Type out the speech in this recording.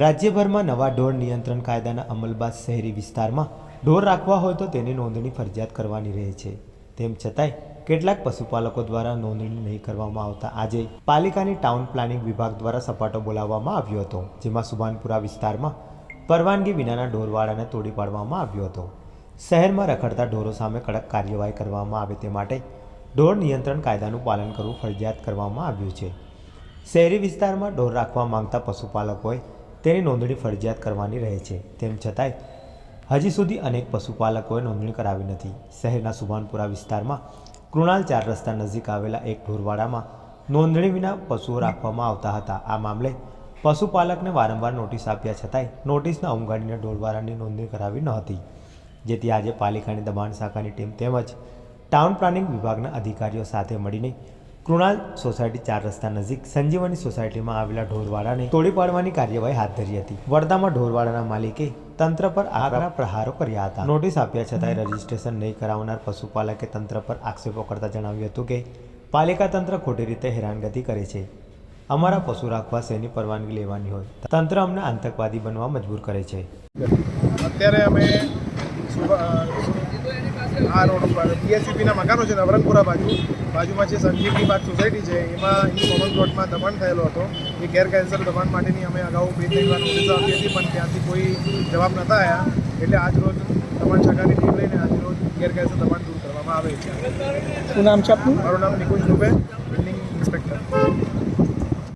રાજ્યભરમાં નવા ઢોર નિયંત્રણ કાયદાના અમલ બાદ શહેરી વિસ્તારમાં ઢોર રાખવા હોય તો તેની નોંધણી ફરજિયાત કરવાની રહે છે. તેમ છતાંય, કેટલાક પશુપાલકો દ્વારા નોંધણી નહીં કરવામાં આવતા આજે પાલિકાની ટાઉન પ્લાનિંગ વિભાગ દ્વારા સપાટો બોલાવવામાં આવ્યો હતો, જેમાં સુભાનપુરા વિસ્તારમાં પરવાનગી વિનાના ઢોરવાળાને તોડી પાડવામાં આવ્યો હતો. શહેરમાં રખડતા ઢોરો સામે કડક કાર્યવાહી કરવામાં આવે તે માટે ઢોર નિયંત્રણ કાયદાનું પાલન કરવું ફરજિયાત કરવામાં આવ્યું છે. શહેરી વિસ્તારમાં ઢોર રાખવા માંગતા પશુપાલકોએ તેની નોંધણી ફરજિયાત કરવાની રહે છે. તેમ છતાંય, હજી સુધી અનેક પશુપાલકોએ નોંધણી કરાવી નથી. શહેરના સુભાનપુરા વિસ્તારમાં કૃણાલ ચાર રસ્તા નજીક આવેલા એક ઢોરવાડામાં નોંધણી વિના પશુઓ રાખવામાં આવતા હતા. આ મામલે પશુપાલકને વારંવાર નોટિસ આપ્યા છતાંય, નોટિસના ઉમઘાડીને ઢોરવાડાની નોંધણી કરાવી ન હતી. જેથી આજે પાલિકાની દબાણ શાખાની ટીમ તેમજ ટાઉન પ્લાનિંગ વિભાગના અધિકારીઓ સાથે મળીને કૃણાલ સોસાયટી ચાર રસ્તા નજીક સંજીવની સોસાયટીમાં આવેલા ઢોરવાડાને તોડી પાડવાની કાર્યવાહી હાથ ધરી હતી. વડદામાં ઢોરવાડાના માલિકે તંત્ર પર આકરા પ્રહારો કર્યા હતા. નોટિસ આપ્યા છતાંય રજીસ્ટ્રેશન નહીં કરાવનાર પશુપાલકે તંત્ર પર આક્ષેપો કરતા જણાવ્યું હતું કે, પાલિકા તંત્ર ખોટી રીતે હેરાનગતિ કરે છે. અમારા પશુ રાખવા શેની પરવાનગી લેવાની હોય? તંત્ર અમને આતંકવાદી બનવા મજબૂર કરે છે. અત્યારે અમે આ રોડ ઉપર. બીએસસીપીના મકાનો છે નવરંગપુરા બાજુ. બાજુમાં જે સંજીવની બાગ સોસાયટી છે એમાં એ કોમન પ્લોટમાં દબાણ થયેલો હતો. એ ગેરકાયદેસર દબાણ માટેની અમે અગાઉ બે ત્રણ વાર નોટિસો આપી હતી પણ ત્યાંથી કોઈ જવાબ નહોતા આવ્યા એટલે આજ રોજ દબાણ શાખાની ટીમ લઈને આજ રોજ ગેરકાયદેસર દબાણ દૂર કરવામાં આવે છે. શું નામ છે આપનું? મારું નામ નિકુંજ દુબે. ઇન્સ્પેક્ટર